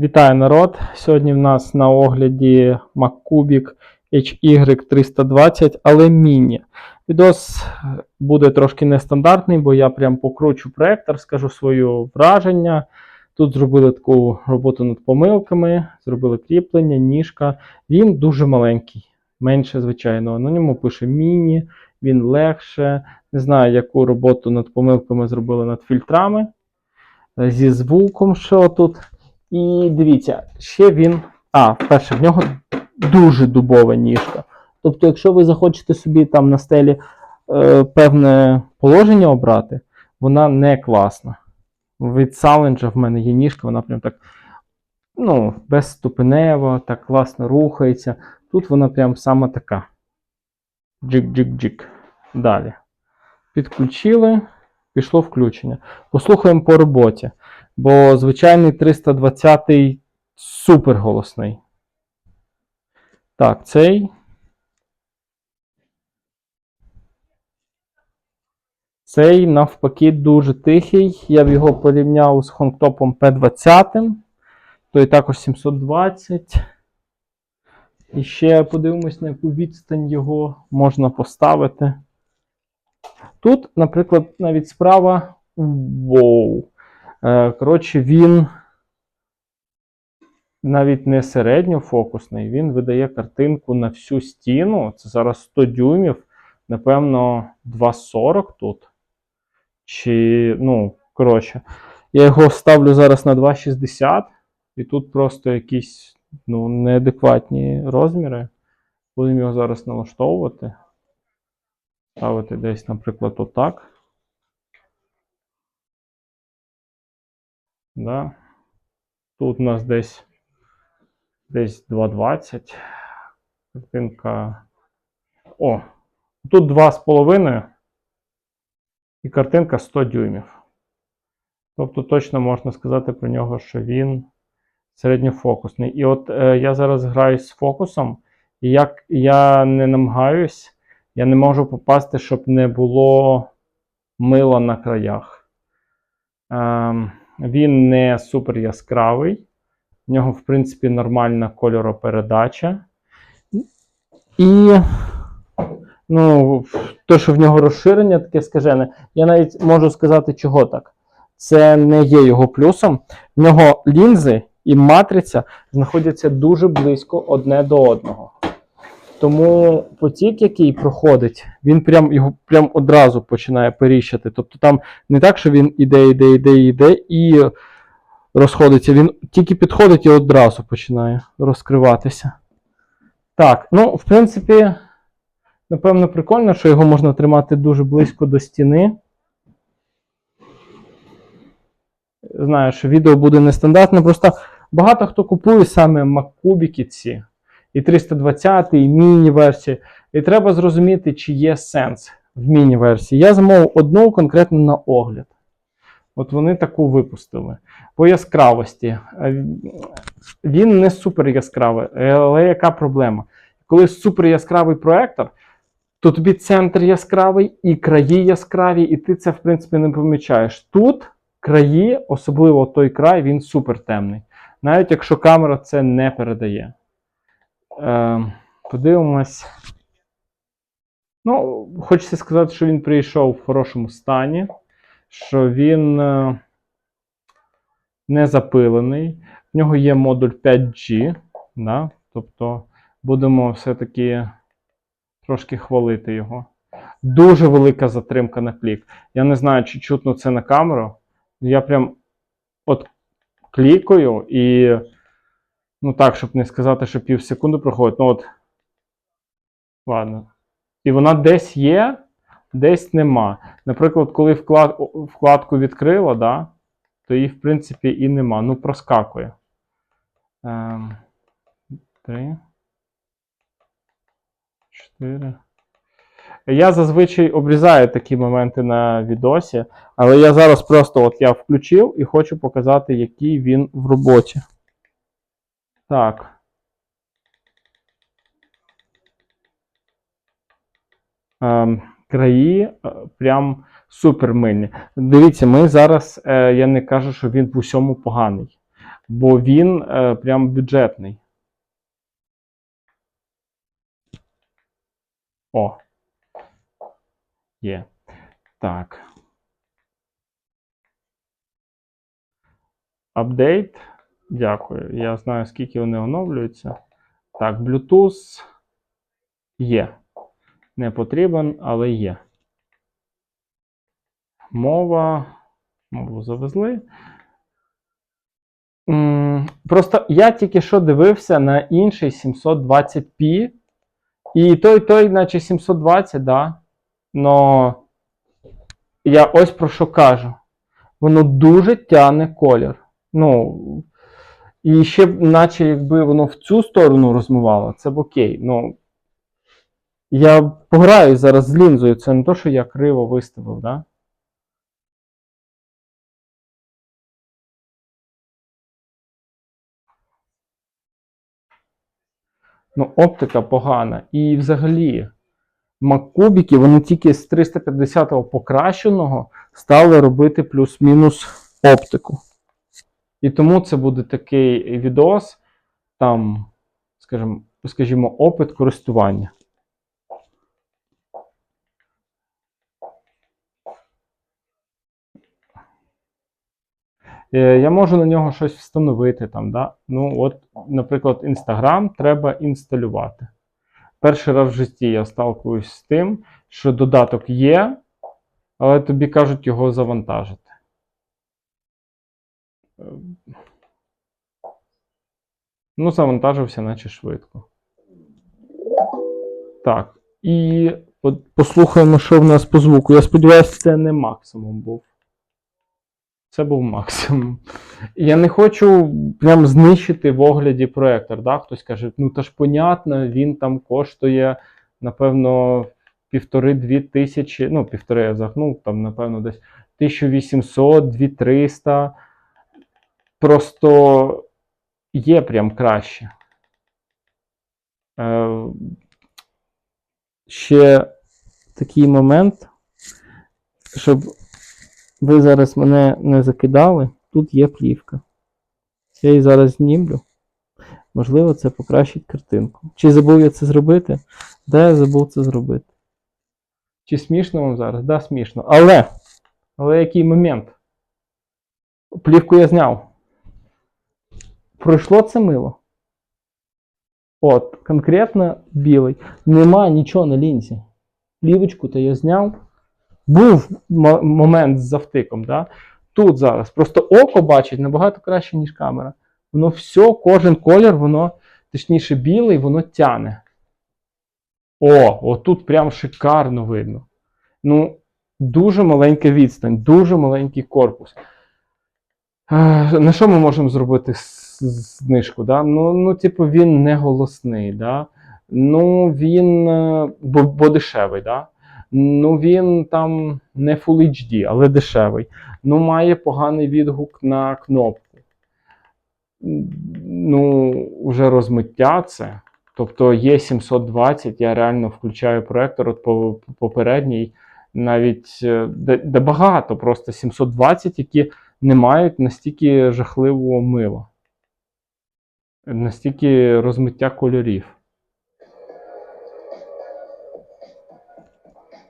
Вітаю народ! Сьогодні в нас на огляді MacCubic HY320, але міні. Відос буде трошки нестандартний, бо я прям покручу проектор, скажу своє враження. Тут зробили таку роботу над помилками, зробили кріплення, ніжка. Він дуже маленький, менше звичайного. На ньому пише міні, він легше. Не знаю, яку роботу над помилками зробили над фільтрами. Зі звуком, що тут. І дивіться, ще він. А, перше, в нього дуже дубова ніжка. Тобто, якщо ви захочете собі там на стелі е, певне положення обрати, вона не класна. Від Саленджа в мене є ніжка, вона прям так ну, безступенева, так класно рухається. Тут вона прям саме така. Джик-джик-джик. Далі. Підключили, пішло включення. Послухаємо по роботі. Бо звичайний 320 супер голосний. Так, цей. Цей навпаки дуже тихий. Я б його порівняв з хонктопом P20. Той також 720. І ще подивимось, на яку відстань його можна поставити. Тут, наприклад, навіть справа. Воу. Е, Коротше, він навіть не середньофокусний, він видає картинку на всю стіну. Це зараз 100 дюймів, напевно, 2,40 тут. Чи, ну, коротше, я його ставлю зараз на 2,60, і тут просто якісь ну, неадекватні розміри. Будемо його зараз налаштовувати. Ставити десь, наприклад, отак. Да. Тут у нас десь десь 2,20. Картинка. О! Тут 2,5 і картинка 100 дюймів. Тобто точно можна сказати про нього, що він середньофокусний. І от е, я зараз граю з фокусом, і як я не намагаюсь, я не можу попасти, щоб не було мила на краях. Ем, він не супер яскравий. В нього, в принципі, нормальна кольоропередача. І, ну, то, що в нього розширення таке скажене, я навіть можу сказати, чого так. Це не є його плюсом. В нього лінзи і матриця знаходяться дуже близько одне до одного. Тому потік, який проходить, він прям його прям одразу починає періщати. Тобто там не так, що він іде, іде, іде, іде і розходиться. Він тільки підходить і одразу починає розкриватися. Так, ну, в принципі, напевно, прикольно, що його можна тримати дуже близько до стіни. Знаю, що відео буде нестандартне, просто багато хто купує саме маккубіки ці і 320, і міні-версії. І треба зрозуміти, чи є сенс в міні-версії. Я замовив одну конкретно на огляд. От вони таку випустили. По яскравості. Е, Він не супер яскравий, але яка проблема? Коли супер яскравий проектор, то тобі центр яскравий і краї яскраві, і ти це, в принципі, не помічаєш. Тут краї, особливо той край, він супер темний. Навіть якщо камера це не передає. Е, подивимось. Ну, хочеться сказати, що він прийшов в хорошому стані, що він е, не запилений. В нього є модуль 5G. Да? Тобто будемо все-таки трошки хвалити його. Дуже велика затримка на клік. Я не знаю, чи чутно це на камеру. Я прям от клікаю і. Ну так, щоб не сказати, що пів секунди проходить. Ну от. Ладно. І вона десь є, десь нема. Наприклад, коли вклад, вкладку відкрила, да, то її, в принципі, і нема. Ну, проскакує. Ем, три. Чотири. Я зазвичай обрізаю такі моменти на відосі, але я зараз просто от я включив і хочу показати, який він в роботі. Так. Ем, краї е, прям супер мильні. Дивіться, ми зараз, е, я не кажу, що він в усьому поганий. бо він е, прям бюджетний. О. Є. Так. Апдейт. Дякую. Я знаю, скільки вони оновлюються. Так, Bluetooth є. Не потрібен, але є. Мова. Мову завезли. Просто я тільки що дивився на інший 720p. І той, той, наче 720, да. Но я ось про що кажу. Воно дуже тяне колір. Ну, і ще наче якби воно в цю сторону розмивало, це б окей. Ну, я пограю зараз з лінзою, це не то, що я криво виставив, да? Ну, оптика погана. І взагалі, маккубіки, вони тільки з 350-го покращеного стали робити плюс-мінус оптику. І тому це буде такий відос, там, скажімо, скажімо, опит користування. Е, Я можу на нього щось встановити там, да? Ну, от, наприклад, Instagram треба інсталювати. Перший раз в житті я сталкуюсь з тим, що додаток є, але тобі кажуть його завантажити. Е, Ну, завантажився, наче швидко. Так. І послухаємо, що в нас по звуку. Я сподіваюся, це не максимум був. Це був максимум. Я не хочу прям знищити в огляді проектор. Да? Хтось каже, ну та ж понятно, він там коштує, напевно, півтори-дві тисячі, ну, півтори я загнув, там, напевно, десь 1800, 2300. Просто є прям краще. Е, ще такий момент, щоб ви зараз мене не закидали, тут є плівка. Я її зараз знімлю. Можливо, це покращить картинку. Чи забув я це зробити? Да, я забув це зробити. Чи смішно вам зараз? Да, смішно. Але, але який момент? Плівку я зняв. Пройшло це мило. От, конкретно білий. Нема нічого на лінзі. Плівочку-то я зняв. Був мо- момент з завтиком, да? Тут зараз. Просто око бачить набагато краще, ніж камера. Воно все, кожен колір, воно, точніше, білий, воно тяне. О, отут прям шикарно видно. Ну, дуже маленька відстань, дуже маленький корпус. Е, На що ми можемо зробити знижку? Да? Ну, ну, типу, він не голосний, да? ну, він е, бо, бо дешевий, да? ну, він там не Full HD, але дешевий. Ну, має поганий відгук на кнопку. Ну, вже розмиття це. Тобто є 720, я реально включаю проектор от по попередній, навіть е, де, де багато, просто 720, які не мають настільки жахливого мила, настільки розмиття кольорів.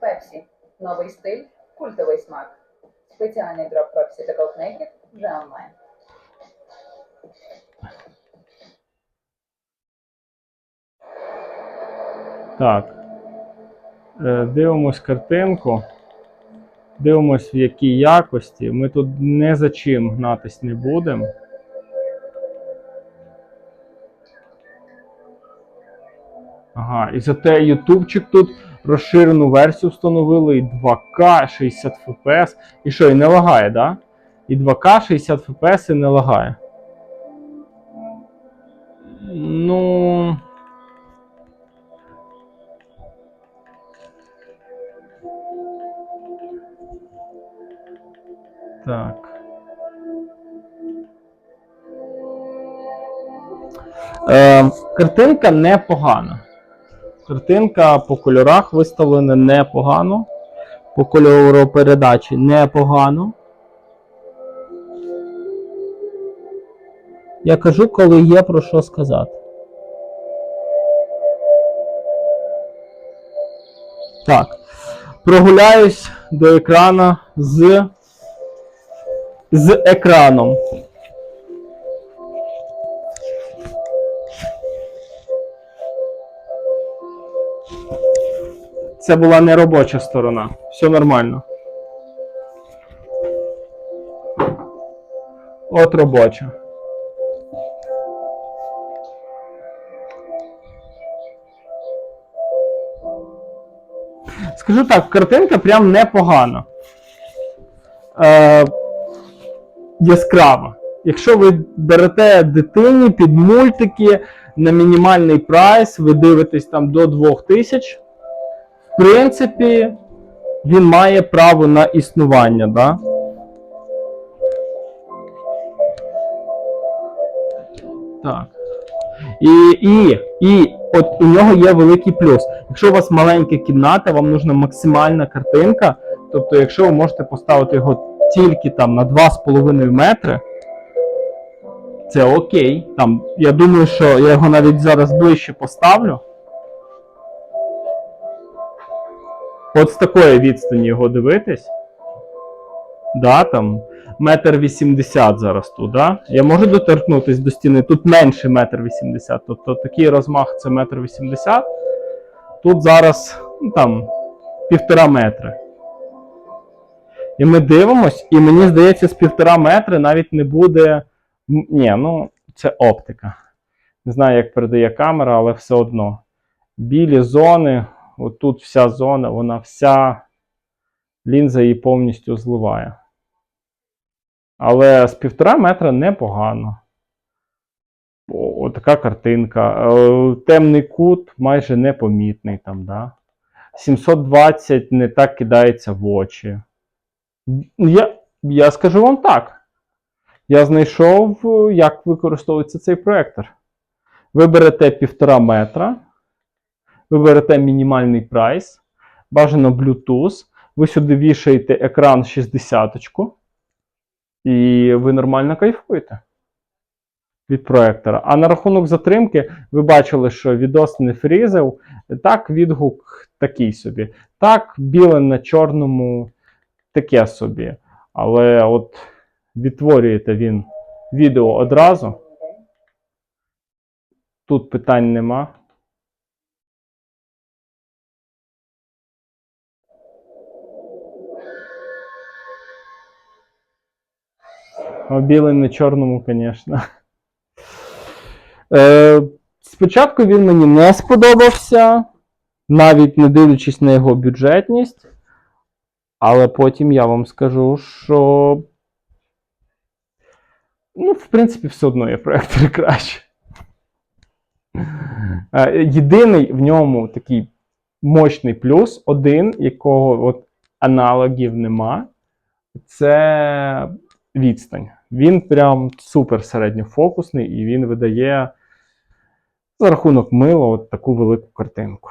Пепсі. Новий стиль, культовий смак. Спеціальний дроп Пепсі та Coke Naked вже онлайн. Так. Е, Дивимось картинку. Дивимось, в якій якості. Ми тут не за чим гнатись не будемо. Ага, і зате ютубчик тут розширену версію встановили, і 2К 60 FPS. І що, і не лагає, да? І 2К 60 FPS і не лагає. Ну. Так. Е, картинка непогана. Картинка по кольорах виставлена непогано. По кольоропередачі непогано. Я кажу, коли є про що сказати. Так. Прогуляюсь до екрана з, з екраном. Це була не робоча сторона. Все нормально. От робоча. Скажу так, картинка прям непогана. Е, яскрава. Якщо ви берете дитині під мультики на мінімальний прайс, ви дивитесь там до 2000, в принципі, він має право на існування, да? Так. І, і, і от у нього є великий плюс. Якщо у вас маленька кімната, вам нужна максимальна картинка. Тобто, якщо ви можете поставити його тільки там на 2,5 метри, це окей. Там, я думаю, що я його навіть зараз ближче поставлю. От з такої відстані його дивитись. Да, там метр вісімдесят зараз тут, да? Я можу доторкнутися до стіни. Тут менше метр вісімдесят. Тобто такий розмах це метр вісімдесят. Тут зараз ну, там півтора метри. І ми дивимось, і мені здається, з півтора метри навіть не буде. Ні, ну це оптика. Не знаю, як передає камера, але все одно. Білі зони, отут вся зона, вона вся лінза її повністю зливає. Але з півтора метра непогано. Отака картинка. Е, Темний кут майже непомітний там, да? 720 не так кидається в очі. Я, я скажу вам так. Я знайшов, е, як використовується цей проектор. Ви берете півтора метра, ви берете мінімальний прайс, бажано Bluetooth, ви сюди вішаєте екран 60 і ви нормально кайфуєте від проектора. А на рахунок затримки, ви бачили, що відос не фрізив. Так, відгук такий собі. Так, біле на чорному таке собі. Але от відтворюєте він відео одразу. Тут питань нема. А білий на чорному, звісно. Е, спочатку він мені не сподобався, навіть не дивлячись на його бюджетність. Але потім я вам скажу, що. Ну, в принципі, все одно є проектори краще. Е, Єдиний в ньому такий мощний плюс, один, якого от аналогів нема, це відстань. Він прям супер середньофокусний і він видає за рахунок мила от таку велику картинку.